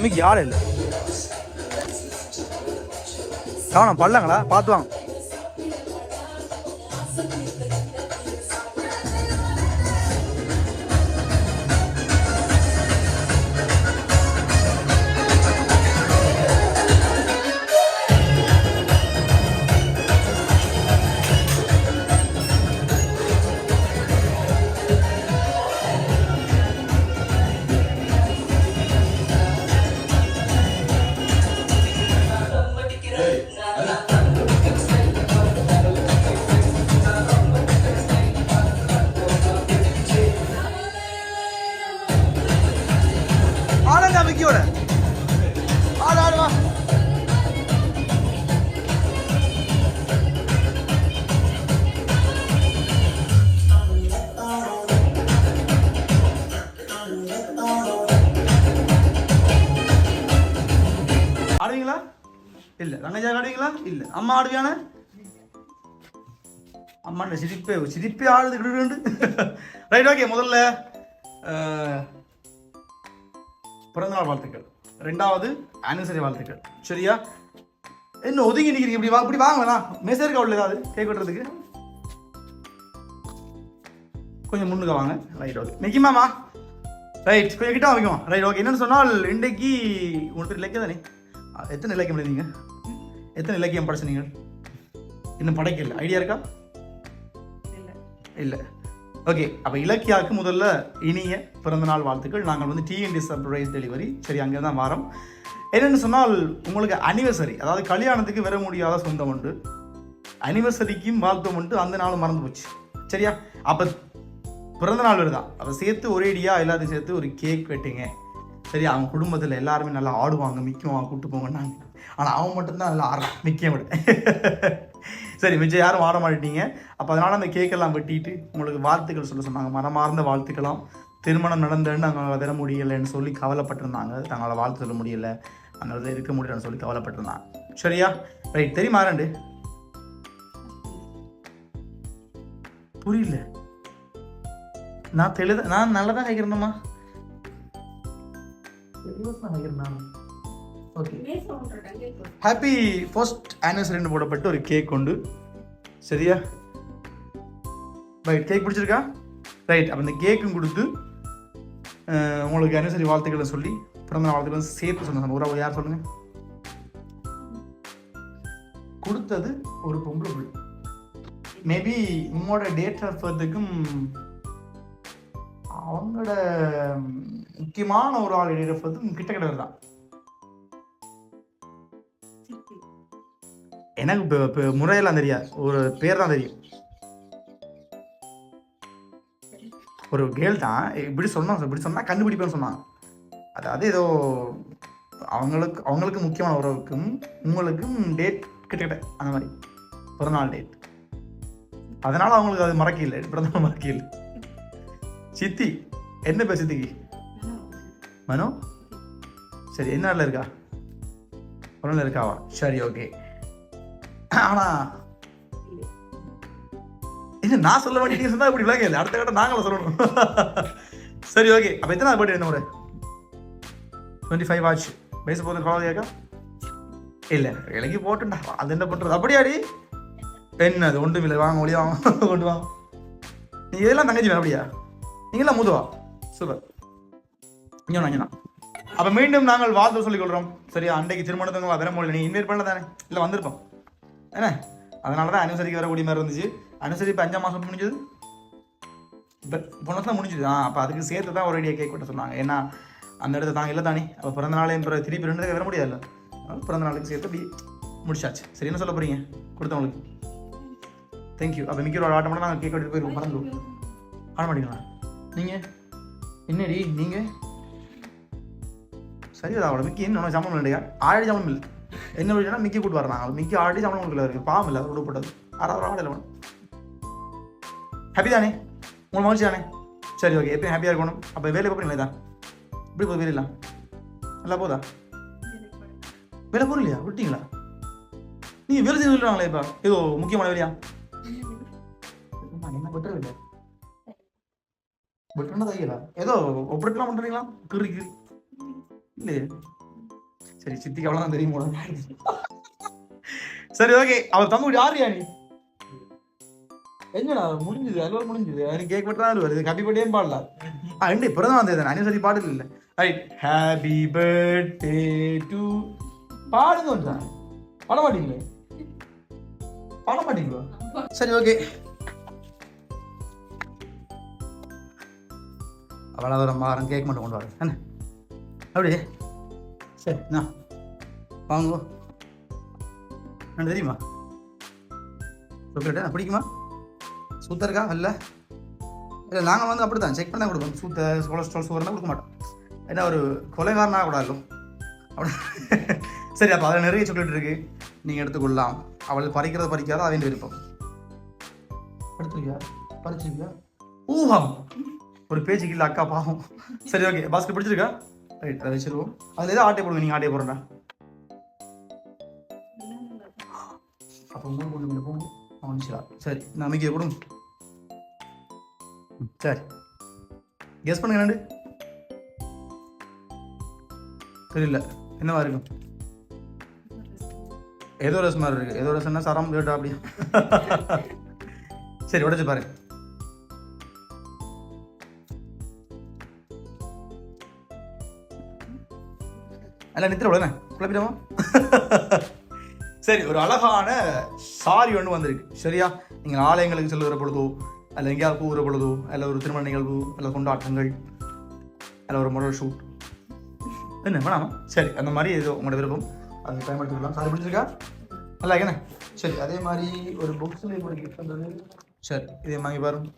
இன்னைக்கு யாரும் இல்லை? கவனம் பள்ளங்களா பார்த்து வாங்க. இல்ல காடுவீங்களா இல்ல. அம்மா ஆடுவியான அம்மா இந்த சிரிப்பே சிரிப்பே ஆடுது கிடுண்டு ரைட் ஓகே முதல்ல பிறந்தநாள் வாழ்த்துக்கள். ரெண்டாவது ஆனிவர்சரி வாழ்த்துக்கள். சரியா? என்ன ஒதுங்கி நிற்கிறீங்க இப்படி? வா இப்படி வாங்க வேணாம் மெசேஜ் கவுல ஏதாவது? கேக் கொஞ்சம் முன்னுக்கு வாங்க. ரைட் ஓகே நிற்கிமாமா ரைட் கொஞ்சம் கிட்ட வைக்குமா ரைட் ஓகே என்னன்னு சொன்னால் இன்றைக்கு உங்களுக்கு இலக்கியம் தானே? எத்தனை இலக்கியம் எழுதிங்க எத்தனை இலக்கியம் படிச்சீங்க இன்னும் படைக்கல. ஐடியா இருக்கா? இல்லை. ஓகே அப்போ இலக்கியாவுக்கு முதல்ல இனிய பிறந்தநாள் வாழ்த்துக்கள். நாங்கள் வந்து டிஎன்டி சர்ப்ரைஸ் டெலிவரி சரி அங்கே தான் வாரம். என்னென்னு சொன்னால் உங்களுக்கு அனிவர்சரி அதாவது கல்யாணத்துக்கு வர முடியாத சொந்தம் உண்டு. அனிவர்சரிக்கும் வாழ்த்தம் உண்டு. அந்த நாளும் மறந்து போச்சு. சரியா? அப்போ பிறந்த நாள் வருதான் அப்போ சேர்த்து ஒரேடியாக எல்லாத்தையும் சேர்த்து ஒரு கேக் வெட்டுங்க. சரி அவங்க குடும்பத்தில் எல்லாருமே நல்லா ஆடுவாங்க மிக்குவாங்க கூப்பிட்டு போங்கன்னாங்க. ஆனால் அவன் மட்டும்தான் அதில் ஆடுறான் மிக்க விட சரி மிச்சம் யாரும் ஆட மாட்டீங்க. அப்போ அதனால் அந்த கேக்கெல்லாம் வெட்டிட்டு உங்களுக்கு வாழ்த்துக்கள் சொல்ல சொன்னாங்க. மனமார்ந்த வாழ்த்துக்கலாம் திருமணம் நடந்தேன்னு நாங்கள் தர முடியலைன்னு சொல்லி கவலைப்பட்டிருந்தாங்க. தங்களால் வாழ்த்து சொல்ல முடியல. அந்த இருக்க முடியலன்னு சொல்லி கவலைப்பட்டிருந்தாங்க. சரியா? ரைட் தெரியுமா ரெண்டு? புரியல. நான் தெளித நான் நல்லதான் கேட்குறேன்மா நான்? ஹாப்பி ஃபர்ஸ்ட் ஆனிவர்சரின்னு போடப்பட்டு ஒரு கேக் உண்டு. சரியா? ரைட் கேக் பிடிச்சிருக்கா? ரைட் அப்போ இந்த கேக்கும் கொடுத்து உங்களுக்கு ஆனிவர்சரி வாழ்த்துக்களை சொல்லி பிறந்த நாள் வாழ்த்துக்களை சேர்த்து சொன்ன ஒரு யார் சொல்லுங்க? கொடுத்தது ஒரு பொம்பளை புள்ளி. மேபி உங்களோட டேட் ஆஃப் பர்த்துக்கும் அவங்களோட முக்கியமான ஒரு ஆள் டேட் ஆஃப் பர்த்தும் கிட்ட கிட்ட தான் எனக்கு இப்போ முறையெல்லாம் தெரியாது. ஒரு பேர் தான் தெரியும். ஒரு கேர்ள் தான் இப்படி சொன்னாங்க இப்படி சொன்னால் கண்டுபிடிப்பேன்னு சொன்னாங்க. அதாவது ஏதோ அவங்களுக்கு அவங்களுக்கு முக்கியமான உறவுக்கும் உங்களுக்கும் டேட் கிட்டக்கிட்ட அந்த மாதிரி. பிறந்தநாள் டேட் அதனால அவங்களுக்கு அது மறக்கல பிறந்தநாள் மறக்கல சித்தி என்ன பேர் சித்திக்கு? மனோ? சரி என்ன நாளில் இருக்கா? ஒரு நாள் இருக்காவா? சரி ஓகே ஆனா இது நான் சொல்ல வேண்டிய நீ சொன்னா இப்படி விளங்க இல்லை. அடுத்த கட்ட நாங்களும் சொல்லணும். சரி ஓகே அப்போ எத்தனை பர்த்டே என்ன ஒரு டுவெண்ட்டி ஃபைவ் ஆச்சு. வயசு போது குழந்தையாக்கா இல்லை. இலங்கி போட்டுண்டா. அது என்ன பண்ணுறது அப்படியாடி? என்ன அது ஒன்றும் இல்லை. வாங்க ஒளி வாங்க. கொண்டு வாங்க நீங்க இதெல்லாம் தங்கச்சி வேணும் அப்படியா? நீங்களாம் முதுவா? சூப்பர் இங்கே இங்கேண்ணா அப்போ மீண்டும் நாங்கள் வாழ்த்து சொல்லிக் கொள்கிறோம் சரியா? அன்றைக்கு திருமணத்துக்கு வர முடியல நீ இன்வைட் பண்ண தானே? இல்லை வந்திருப்போம். என்ன? அதனால தான் அனுசரிக்க வரக்கூடிய மாதிரி இருந்துச்சு. அனுசரி இப்போ அஞ்சாம் மாதம் முடிஞ்சது. இப்போ பொண்ணு முடிஞ்சுது. ஆ அப்போ அதுக்கு சேர்த்து தான் ஒரேடியாக கேக் கொட்ட சொன்னாங்க. ஏன்னா அந்த இடத்துல தாங்க இல்லை தானே. அப்போ பிறந்த நாளையும் பிற திருப்பி ரெண்டு வர முடியாதுல்ல. அதனால பிறந்த நாளுக்கு சேர்த்து அப்படி முடிச்சாச்சு. சரி என்ன சொல்ல போகிறீங்க கொடுத்தவங்களுக்கு தேங்க்யூ அப்போ மிக்கிற ஒரு ஆட்டம் நாங்கள் கேக் வெட்டிட்டு போயிருக்கோம் மறந்துடுவோம் ஆட மாட்டீங்களா? நீங்கள் என்னடி நீங்கள் சரி அவ்வளோ மிக்கி என்ன சம்பளம் இல்லையா? ஆயிரம் சம்பளம் இல்லை. என்ன வழினா மிக்கி கூட்டு வராங்க மிக்கி ஆடி சம்பளம் கொடுக்கல இருக்கு. பாவம் இல்லை அது விடப்பட்டது ஆறாவது ஆடல வேணும் ஹாப்பி தானே? உங்களுக்கு மகிழ்ச்சி தானே? சரி ஓகே எப்பயும் ஹாப்பியாக இருக்கணும். அப்போ வேலை பார்ப்பீங்களா தான் இப்படி போய் வேலையிலாம் நல்லா போதா? வேலை போகலையா விட்டீங்களா நீங்கள் வேலை செய்து விடுவாங்களே இப்போ. ஏதோ முக்கியமான வேலையா? என்ன பெட்டர் வேலையா பெட்டர்னா தையலா ஏதோ ஒப்பரேட்லாம் பண்ணுறீங்களா கிரி கிரி இல்லையே. சரி சித்திக்கு அவ்வளோதான் தெரியும் போல. சரி ஓகே அவர் தம்பி யாரு நீ? என்னடா முடிஞ்சது அலுவல் முடிஞ்சது. எனக்கு கேக் மட்டும் வருது ஹாப்பி பர்த்டே பாடல. ஆ ரெண்டு பிறந்த வந்தது அனிவர்சரி பாடல் இல்லை. ரைட் ஹாப்பி பர்த்டே டு பாடுங்க கொஞ்சம். பாட மாட்டீங்களே? பாட மாட்டீங்களா? சரி ஓகே அவ்வளோ மாறம் கேக் மட்டும் கொண்டு வரேன். என்ன? அப்படியே. சரி நான் வாங்குவோ என்ன தெரியுமா? சாக்லேட்டா பிடிக்குமா? சூத்தர் இருக்கா? இல்ல. இல்லை நாங்கள் வந்து அப்படி தான் செக் பண்ண கொடுப்போம். சூத்த கொலஸ்ட்ரால் சுகர்லாம் கொடுக்க மாட்டோம். ஏன்னா ஒரு கொலைகாரனாக கூட இருக்கும். அப்படி. சரி அப்போ அதில் நிறைய சாக்லேட் இருக்கு. நீங்கள் எடுத்துக்கொள்ளலாம். அவள் பறிக்கிறத பறிக்காத அவன் விருப்பம் எடுத்துருக்கியா பறிச்சிருக்கியா? ஊஹம். ஒரு பேச்சுக்கு இல்லை அக்கா பாவம். சரி ஓகே பாஸ்கெட் பிடிச்சிருக்கா? ரைட் அதை வச்சிருவோம். அதில் எதாவது ஆட்டை போடுங்க? நீங்கள் ஆட்டை போடுறா அப்போ மூணு பொண்ணு கொண்டு போங்க அவனிச்சா சரி நான் அமைக்க கொடுங்க ம், சரி. கெஸ் பண்ணுங்க ரெண்டு தெரியல. என்னவா இருக்கும்? ஏதோ ரஸ் மாதிரி இருக்கு. ஏதோ ரசம்னா சரம் கேட்டா அப்படி. சரி உடச்சு பாருங்க. எல்லாம் நித்திர உடனே குழப்பிடுமா சரி ஒரு அழகான சாரி ஒன்று வந்திருக்கு. சரியா? நீங்கள் ஆலயங்களுக்கு செல்லுகிற பொழுதோ அல்ல எங்கேயாவது போகிற பொழுதோ அல்ல ஒரு திருமண நிகழ்வு அல்ல கொண்டாட்டங்கள் அல்ல ஒரு மொடல் ஷூட் என்ன வேணாமா? சரி அந்த மாதிரி ஏதோ உங்களோட விருப்பம். அது பயன்படுத்திக்கலாம் சாரி பிடிச்சிருக்கா? நல்லா என்ன சரி அதே மாதிரி ஒரு புக்ஸ்லேயே கூட கிஃப்ட் வந்தது. சரி இதே வாங்கி பாருங்க.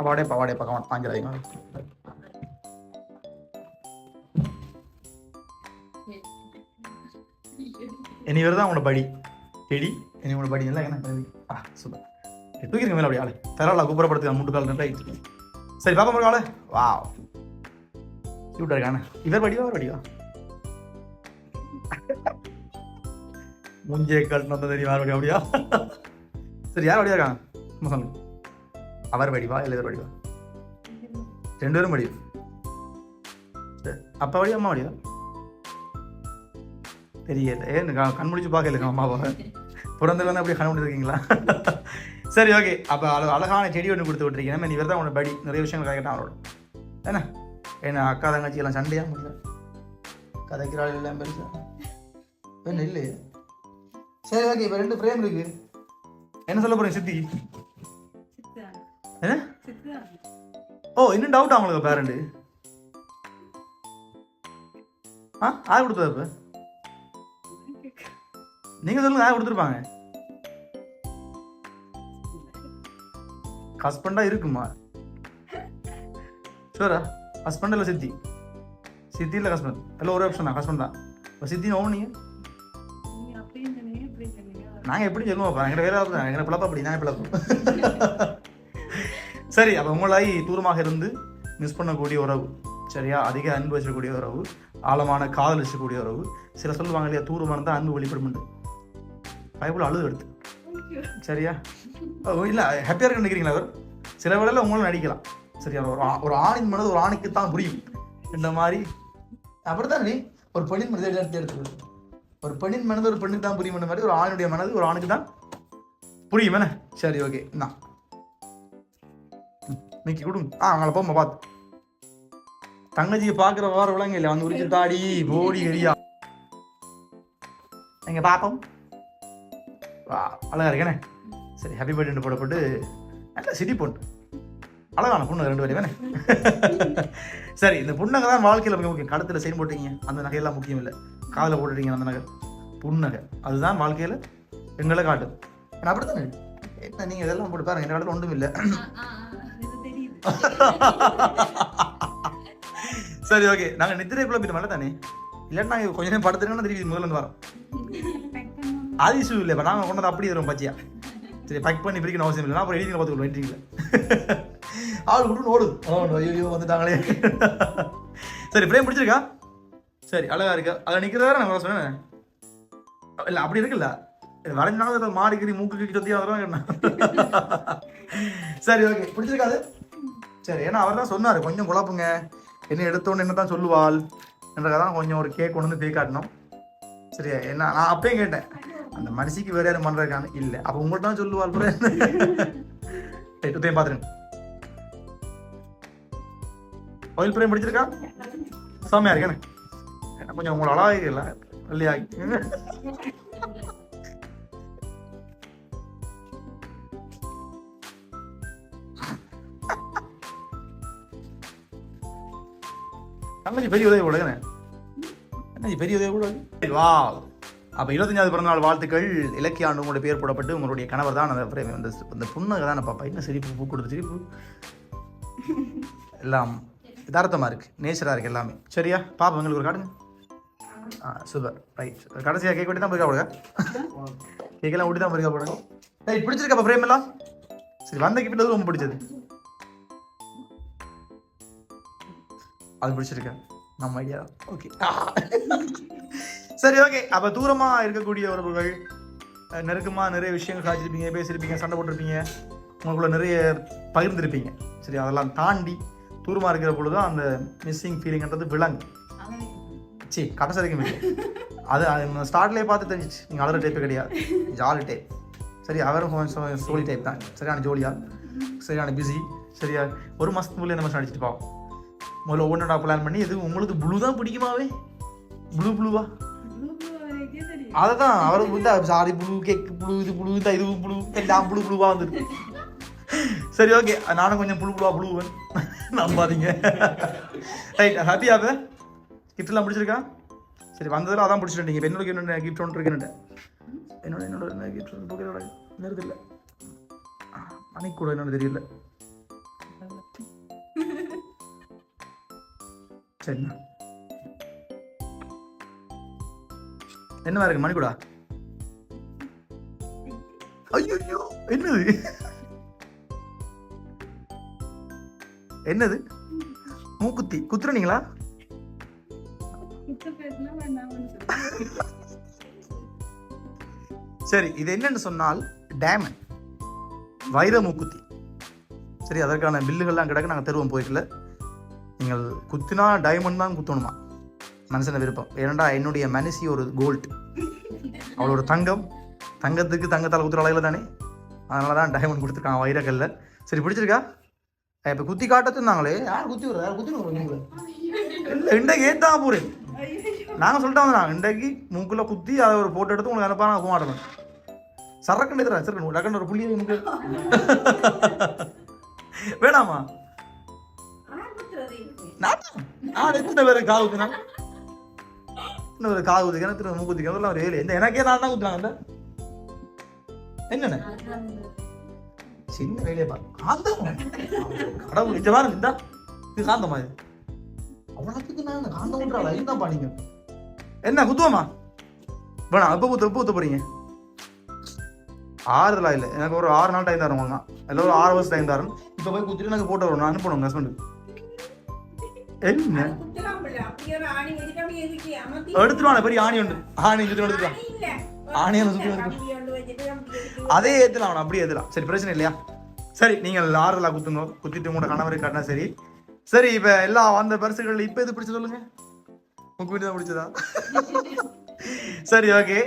அவாடே பவாடே பக்கம் பாஞ்சிடாதீங்க இனி வருதான் உங்களோட படி. செடி இனி உங்களோட படி எல்லாம் என்ன படி ஆ சூப்பர். தூக்கிருங்க மேலே அப்படி ஆளு. தராளா குப்புறப்படுத்துக்க மூட்டு கால் நட்டு சரி பாப்பா ஒரு ஆளு. வா கியூட்டா இருக்கானே. இவர் படிவா அவர் படிவா முஞ்சிய கட்டு தெரியும் யார் வடியா அப்படியா? சரி யார் அப்படியா இருக்காங்க? சும்மா சொல்லுங்க அவர் வடிவா இல்லை இவர் ரெண்டு பேரும் படிவா அப்பா வடிவா அம்மா வடிவா? தெரியல ஏன் கண் முடிச்சு பார்க்கல அம்மாவை. பிறந்ததுல வந்து அப்படியே கண் முடிச்சிருக்கீங்களா சரி ஓகே அப்போ அழ அழகான செடி ஒன்று கொடுத்து விட்டுருக்கீங்க. நம்ம இவர் தான் உன்னோட படி நிறைய விஷயங்கள் கேட்டான் அவரோட. என்ன? என்ன அக்கா தங்கச்சி எல்லாம் சண்டையா? முடியல. கதைக்கிறாள் எல்லாம் பெருசா? என்ன இல்லையே. சரி ஓகே இப்போ ரெண்டு ஃப்ரேம் இருக்கு. என்ன சொல்ல போறீங்க சித்தி? என்ன ஓ இன்னும் டவுட் அவங்களுக்கு பேரண்ட் ஆ ஆறு கொடுத்தது இப்போ நீங்க சொல்லுங்க யார் கொடுத்துருப்பாங்க ஹஸ்பண்டா இருக்குமா ஷூரா ஹஸ்பண்ட் இல்லை சித்தி சித்தி இல்லை ஹஸ்பண்ட் எல்லாம் ஒரே ஆப்ஷன் தான் ஹஸ்பண்ட் தான் இப்போ சித்தின்னு ஓம் நீங்க நாங்கள் எப்படி சொல்லுவோம் எங்கிட்ட வேலை எங்களை பிளப்பா அப்படி நான் பிளப்பு சரி அப்போ உங்களாய் தூரமாக இருந்து மிஸ் பண்ணக்கூடிய உறவு சரியா? அதிக அன்பு வச்சக்கூடிய உறவு ஆழமான காதல் வச்சக்கூடிய உறவு சில சொல்லுவாங்க இல்லையா? தூரமாக இருந்தால் அன்பு வெளிப்படும் பைபிள் அழுது எடுத்து. சரியா? ஓ, இல்ல ஹாப்பியாக இருக்கு நினைக்கிறீங்களா அவர் சில வேளையில உங்களும் நடிக்கலாம். சரியா ஒரு ஒரு ஆணின் மனது ஒரு ஆணுக்கு தான் புரியும். இந்த மாதிரி. அப்படித்தான் நீ ஒரு பெண்ணின் மனதை எடுத்து எடுத்து ஒரு பெண்ணின் மனது ஒரு பெண்ணுக்கு தான் புரியும் மாதிரி ஒரு ஆணுடைய மனது ஒரு ஆணுக்கு தான் புரியும். என்ன? சரி ஓகே. நான் இன்னைக்கு கொடுங்க ஆ அவங்கள போமா பார்த்து தங்கச்சியை பாக்குற வார விளங்க இல்லை. வந்து உரிச்சு தாடி போடி எரியா. எங்க பாப்போம். வா அழகா இருக்கேனே. சரி ஹாப்பி பர்த்டே போடப்பட்டு நல்ல சிரி பொண்ணு. அழகான பொண்ணு ரெண்டு பேரும் வேணே சரி இந்த புண்ணக தான் வாழ்க்கையில் மிக முக்கியம். கடத்தில் செயின் போட்டீங்க அந்த நகையெல்லாம் முக்கியம் இல்லை. காதில் போட்டுட்டீங்க அந்த நகை. புண்ணகை அதுதான் வாழ்க்கையில் எங்களை காட்டும் நான் அப்படித்தானே? என்ன நீங்கள் இதெல்லாம் போட்டு பாருங்க. இந்த காலத்தில் ஒன்றும் இல்லை சரி ஓகே நாங்கள் நித்திரை குழப்பிட்டு மேலே தானே? இல்லாட்டி நாங்கள் கொஞ்ச நேரம் படுத்துருங்கன்னா திருப்பி முதல்ல வரோம். அது இஷ்யூ இல்லை இப்போ நாங்கள் கொண்டது அப்படியே தரும் பச்சியா. சரி பேக் பண்ணி பிரிக்கணும் அவசியம் இல்லை. நான் அப்புறம் எடிட்டிங் பார்த்துக்கணும் எடிட்டிங்கில் ஆள் விட்டு ஓடுது. ஐயோ வந்துட்டாங்களே. சரி ஃப்ரேம் பிடிச்சிருக்கா? சரி அழகா இருக்கா. அதில் நிற்கிறதா நான் சொன்னேன். இல்லை அப்படி இருக்குல்ல. வரைஞ்சாலும் மாடிக்கிறி மூக்கு கிட்டி அதெல்லாம் என்ன சரி ஓகே பிடிச்சிருக்காது சரி ஏன்னா அவர் தான் சொன்னார் கொஞ்சம் குழப்புங்க. என்ன எடுத்தோன்னு என்ன தான் சொல்லுவாள் என்றதாக தான் கொஞ்சம் ஒரு கேக் கொண்டு வந்து பே காட்டணும் சரியா என்ன நான் அப்பயும் கேட்டேன் அந்த மனுஷிக்கு வேற யாரும் பண்ணுறதுக்கான இல்லை. அப்போ உங்கள்கிட்ட தான் சொல்லுவாள் கூட ரைட் பார்த்துருங்க கோயில் பிரேம் பிடிச்சிருக்கா? செம்மையா இருக்கேன்னு கொஞ்சம் உங்களை அழகாக இல்லை இல்லையா தங்கச்சி பெரிய உதவி கொடுங்க தங்கச்சி பெரிய உதவி கூட வா. அப்போ இருபத்தஞ்சாவது பிறந்தநாள் வாழ்த்துக்கள். இலக்கிய ஆண்டு உங்களுடைய பேர் போடப்பட்டு உங்களுடைய கணவர் தான் அந்த பிரேமி அந்த அந்த புண்ணகை தான் பாப்பா. என்ன சிரிப்பு பூ கொடுத்து சிரிப்பு? எல்லாம் யதார்த்தமாக இருக்குது நேச்சராக இருக்குது எல்லாமே. சரியா? பாப்பா எங்களுக்கு ஒரு காட்டுங்க ஆ சூப்பர் ரைட் கடைசியாக கேக் வெட்டி தான் போயிருக்கா போடுங்க. கேக்கெல்லாம் ஊட்டி தான் போயிருக்கா போடுங்க. ரைட் பிடிச்சிருக்கா ஃப்ரேம் எல்லாம்? சரி வந்த கிஃப்ட் ரொம்ப பிடிச்சது? அது பிடிச்சிருக்கேன் நம்ம ஐடியா ஓகே சரி ஓகே அப்போ தூரமாக இருக்கக்கூடிய உறவுகள் நெருக்கமாக நிறைய விஷயங்கள் சாதிச்சிருப்பீங்க பேசியிருப்பீங்க சண்டை போட்டிருப்பீங்க உங்களுக்குள்ள நிறைய பகிர்ந்திருப்பீங்க. சரி அதெல்லாம் தாண்டி தூரமாக இருக்கிற பொழுது அந்த மிஸ்ஸிங் ஃபீலிங்ன்றது விலங்கு. சி கடைசி வரைக்கும் இல்லை அது அது ஸ்டார்ட்லேயே பார்த்து தெரிஞ்சிச்சு. நீங்கள் அலற டைப்பு கிடையாது. ஜாலி டைப் சரி அவரும் கொஞ்சம் சோலி டைப் தான். சரியான ஜோலியா சரியான பிஸி சரியா ஒரு மாதத்துக்குள்ளே நம்ம இந்த மாதிரி அடிச்சுட்டு முதல்ல ஒவ்வொன்றா பிளான் பண்ணி இது உங்களுக்கு ப்ளூ தான் பிடிக்குமாவே? ப்ளூ ப்ளூவா அதை தான் அவருக்கு வந்து சாரி ப்ளூ கேக் ப்ளூ இது ப்ளூ இந்த இது ப்ளூ எல்லாம் ப்ளூ ப்ளூவாக வந்துருக்கு. சரி ஓகே நானும் கொஞ்சம் ப்ளூ புழுவா ப்ளூவன் நம்பாதீங்க. ரைட் ஹாப்பியா அப்போ கிஃப்ட்லாம் பிடிச்சிருக்கா? சரி வந்ததில் அதான் பிடிச்சிட்டீங்க இப்போ என்னோட என்னோட கிஃப்ட் ஒன்று இருக்குன்னு என்னோட என்னோட கிஃப்ட் நேரத்தில் மணிக்கூட என்னது என்னன்னு தெரியல. சரிண்ணா என்னவா இருக்கு மணிக்கூடா? ஐயோ என்னது? என்னது? மூக்குத்தி. குத்துறீங்களா? சரி இது என்னன்னு சொன்னால் டைமண்ட் வைர மூக்குத்தி. சரி அதற்கான பில்லுகள்லாம் கிடக்கு நாங்கள் தருவோம் போய்க்கல நீங்கள் குத்தினா டைமண்ட் தான் குத்தணுமா? மனுஷன விருப்பம். ஏனண்டா என்னுடைய மனசி ஒரு கோல்ட் அவளோட தங்கம் தங்கத்துக்கு தங்கத்தால் குத்துற அளவில் தானே? அதனால தான் டைமண்ட் கொடுத்துருக்காங்க வைரக்கல்ல. சரி பிடிச்சிருக்கா? இப்போ குத்தி காட்டத்துனாங்களே யார் குத்தி விடுறது யார் குத்தி இல்லை இன்றைக்கு ஏத்தா போறேன். நாங்கள் சொல்லிட்டு வந்தோம் இன்றைக்கு மூக்குல குத்தி அதை ஒரு போட்டோ எடுத்து உங்களுக்கு அனுப்பா நான் போமாட்டேன் சரக்கண்டு எதிரா? சரக்கண்டு டக்குன்னு ஒரு புள்ளியை வேணாமா? நான் எத்தனை பேரை காது ஊத்துனா இன்னும் ஒரு காது ஊத்துக்க எத்தனை மூக்கு ஊத்திக்க அதெல்லாம் ஒரு ஏழு. எந்த எனக்கே நான் தான் ஊத்துனாங்க அந்த என்னென்ன? சின்ன வேலையை பா காந்தம். கடவுள் நிஜமா இருந்தா இது காந்தமா இது? அவ்வளோத்துக்கு நான் காந்தம் விட்றாள் தான் பாடிங்க என்ன குத்துவோமா? வேணாம் எப்போ குத்து எப்போ குத்த போறீங்க? ஆறுதலா இல்லை. எனக்கு ஒரு ஆறு நாள் டைம் தரேன் உங்களுக்கு இல்லை ஒரு ஆறு வருஷம் டைம் தரணும் இப்போ போய் குத்திட்டு எனக்கு போட்டு வரும் நான் அனுப்பணும் ஹஸ்பண்டுக்கு என்ன? எடுத்துருவான பெரிய ஆணி உண்டு ஆணி சுற்றி எடுத்துக்கலாம் ஆணியால சுற்றி எடுத்துக்கலாம் அதே அவனை அப்படியே ஏற்றலாம் சரி பிரச்சனை இல்லையா சரி நீங்கள் ஆறுதலா குத்துங்க குத்திட்டு உங்களோட கணவரை காட்டினா சரி சரி இப்போ எல்லாம் வந்த பரிசுகள் இப்போ எது பிடிச்சு சொல்லுங்க உங்க வீட்டு தான் பிடிச்சதா சரி ஓகே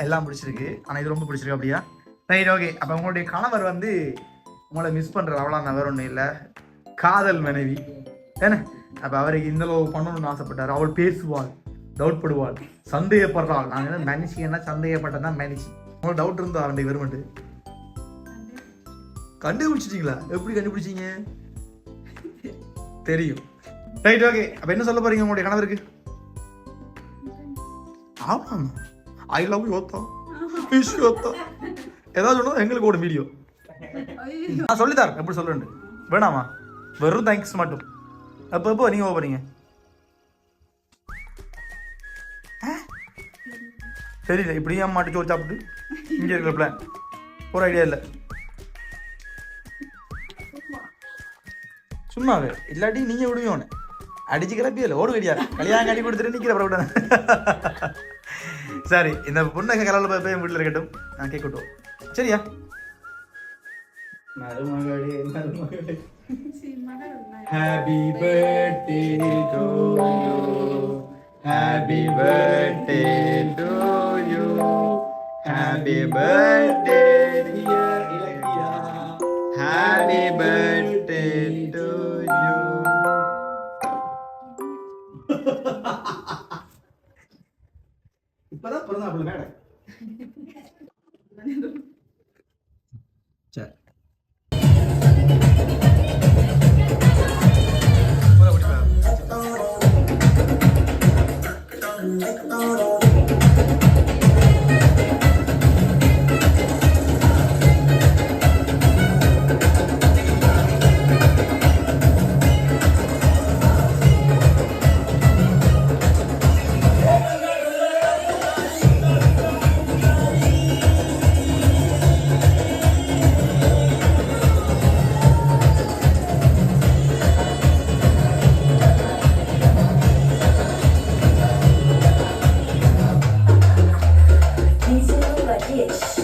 எல்லாம் பிடிச்சிருக்கு ஆனால் இது ரொம்ப பிடிச்சிருக்கு அப்படியா ரைட் ஓகே அப்போ உங்களுடைய கணவர் வந்து உங்களை மிஸ் பண்ணுற அவ்வளோ வேற ஒன்றும் இல்லை காதல் மனைவி என்ன? அப்போ அவருக்கு இந்த அளவு பண்ணணும்னு ஆசைப்பட்டார். அவள் பேசுவாள் டவுட் படுவாள் சந்தேகப்படுறாள் நாங்கள் என்ன மனுஷி என்ன சந்தேகப்பட்டதான் மனுஷி. உங்களுக்கு டவுட் இருந்தா அவன் வெறுமட்டு கண்டுபிடிச்சிட்டீங்களா? எப்படி கண்டுபிடிச்சீங்க? தெரியும். ரைட் ஓகே அப்போ என்ன சொல்ல போறீங்க உங்களுடைய கணவருக்கு? ஆமாம் ஐ லவ் யூ ஒத்தா விஷ் யூ ஏதாவது சொன்னா எங்களுக்கு ஒரு வீடியோ நான் சொல்லித்தரேன் எப்படி சொல்லுறேன் வேணாமா? வெறும் தேங்க்ஸ் மட்டும். அப்போ எப்போ நீங்கள் போகிறீங்க தெரியல இப்படி ஏன் மாட்டு சோறு சாப்பிட்டு? இங்கே இருக்கிற பிளான் ஒரு ஐடியா இல்லை. சும்மாவே இல்லாட்டி நீங்கள் விடுவீங்க அடிச்சு கிளப்பி இல்லை ஓடு கடியா கல்யாணம் கட்டி கொடுத்துட்டு நிற்கிற அப்புறம் சரி இந்த பொண்ணை கலரில் போய் போய் வீட்டில் இருக்கட்டும். நான் கேட்கட்டும். சரியா? மருமகளே மருமகளே. Happy birthday to you. Happy birthday to you. Happy birthday dear Ilakya. Happy birthday to you. இப்பதான் பிறந்தா அப்படி madam I don't know. Yes.